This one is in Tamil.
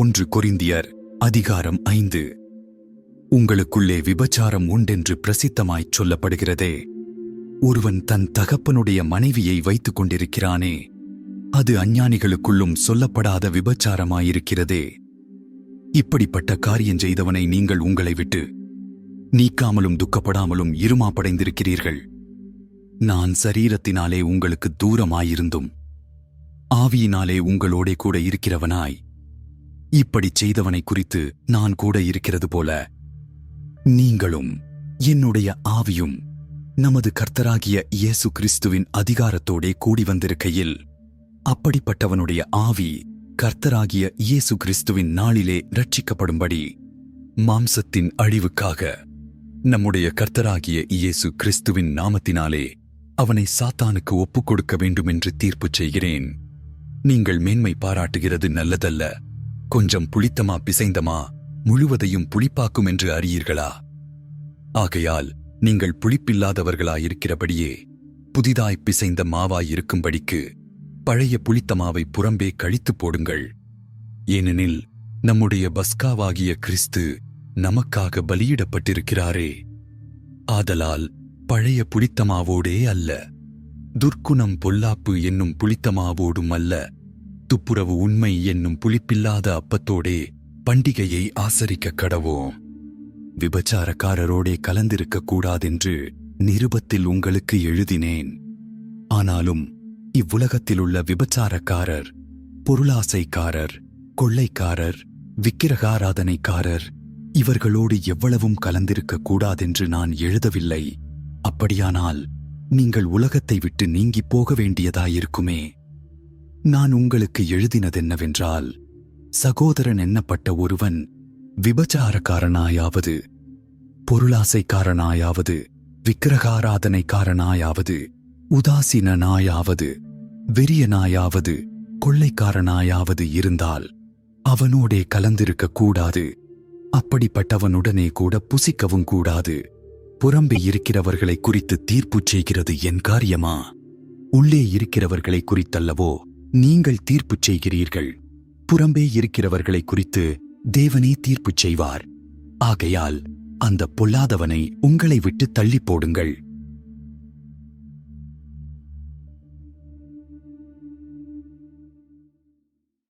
ஒன்று கொரிந்தியர் அதிகாரம் ஐந்து. உங்களுக்குள்ளே விபச்சாரம் உண்டென்று பிரசித்தமாய்ச் சொல்லப்படுகிறதே. ஒருவன் தன் தகப்பனுடைய மனைவியை வைத்துக் கொண்டிருக்கிறானே. அது அஞ்ஞானிகளுக்குள்ளும் சொல்லப்படாத விபச்சாரமாயிருக்கிறதே. இப்படிப்பட்ட காரியம் செய்தவனை நீங்கள் உங்களை விட்டு நீக்காமலும் துக்கப்படாமலும் இருமாப்படைந்திருக்கிறீர்கள். நான் சரீரத்தினாலே உங்களுக்கு தூரமாயிருந்தும் ஆவியினாலே உங்களோடே கூட இருக்கிறவனாய் இப்படிச் செய்தவனை குறித்து நான் கூட இருக்கிறது போல நீங்களும் என்னுடைய ஆவியும் நமது கர்த்தராகிய இயேசு கிறிஸ்துவின் அதிகாரத்தோடே கூடி வந்திருக்கையில் அப்படிப்பட்டவனுடைய ஆவி கர்த்தராகிய இயேசு கிறிஸ்துவின் நாளிலே ரட்சிக்கப்படும்படி மாம்சத்தின் அழிவுக்காக நம்முடைய கர்த்தராகிய இயேசு கிறிஸ்துவின் நாமத்தினாலே அவனை சாத்தானுக்கு ஒப்புக் கொடுக்க வேண்டுமென்று தீர்ப்பு செய்கிறேன். நீங்கள் மேன்மை பாராட்டுகிறது நல்லதல்ல. கொஞ்சம் புளித்தமா பிசைந்தமா முழுவதையும் புளிப்பாக்கும் என்று அறியீர்களா? ஆகையால் நீங்கள் புளிப்பில்லாதவர்களாயிருக்கிறபடியே புதிதாய் பிசைந்த மாவாயிருக்கும்படிக்கு பழைய புளித்தமாவை புறம்பே கழித்துப் போடுங்கள். ஏனெனில் நம்முடைய பஸ்காவாகிய கிறிஸ்து நமக்காக பலியிடப்பட்டிருக்கிறாரே. ஆதலால் பழைய புளித்தமாவோடே அல்ல துர்க்குணம் பொல்லாப்பு என்னும் புளித்தமாவோடும் அல்ல துப்புரவு உண்மை என்னும் புளிப்பில்லாத அப்பத்தோடே பண்டிகையை ஆசரிக்க கடவோம். விபச்சாரக்காரரோடே கலந்திருக்க கூடாதென்று நிருபத்தில் உங்களுக்கு எழுதினேன். ஆனாலும் இவ்வுலகத்திலுள்ள விபச்சாரக்காரர் பொருளாசைக்காரர் கொள்ளைக்காரர் விக்கிரகாராதனைக்காரர் இவர்களோடு எவ்வளவும் கலந்திருக்க கூடாதென்று நான் எழுதவில்லை. அப்படியானால் நீங்கள் உலகத்தை விட்டு நீங்கிப் போக வேண்டியதாயிருக்குமே. நான் உங்களுக்கு எழுதினதென்னவென்றால் சகோதரன் எண்ணப்பட்ட ஒருவன் விபச்சாரக்காரனாயாவது பொருளாசைக்காரனாயாவது விக்கிரகாராதனைக்காரனாயாவது உதாசீனனாயாவது வெறியனாயாவது கொள்ளைக்காரனாயாவது இருந்தால் அவனோடே கலந்திருக்க கூடாது. அப்படிப்பட்டவனுடனே கூட புசிக்கவும் கூடாது. புறம்பே இருக்கிறவர்களை குறித்து தீர்ப்புச் செய்கிறது என் காரியமா? உள்ளே இருக்கிறவர்களை குறித்தல்லவோ? நீங்கள் தீர்ப்புச் செய்கிறீர்கள். புறம்பே இருக்கிறவர்களை குறித்து தேவனே தீர்ப்புச் செய்வார். ஆகையால் அந்த பொல்லாதவனை உங்களை விட்டு தள்ளிப் போடுங்கள்.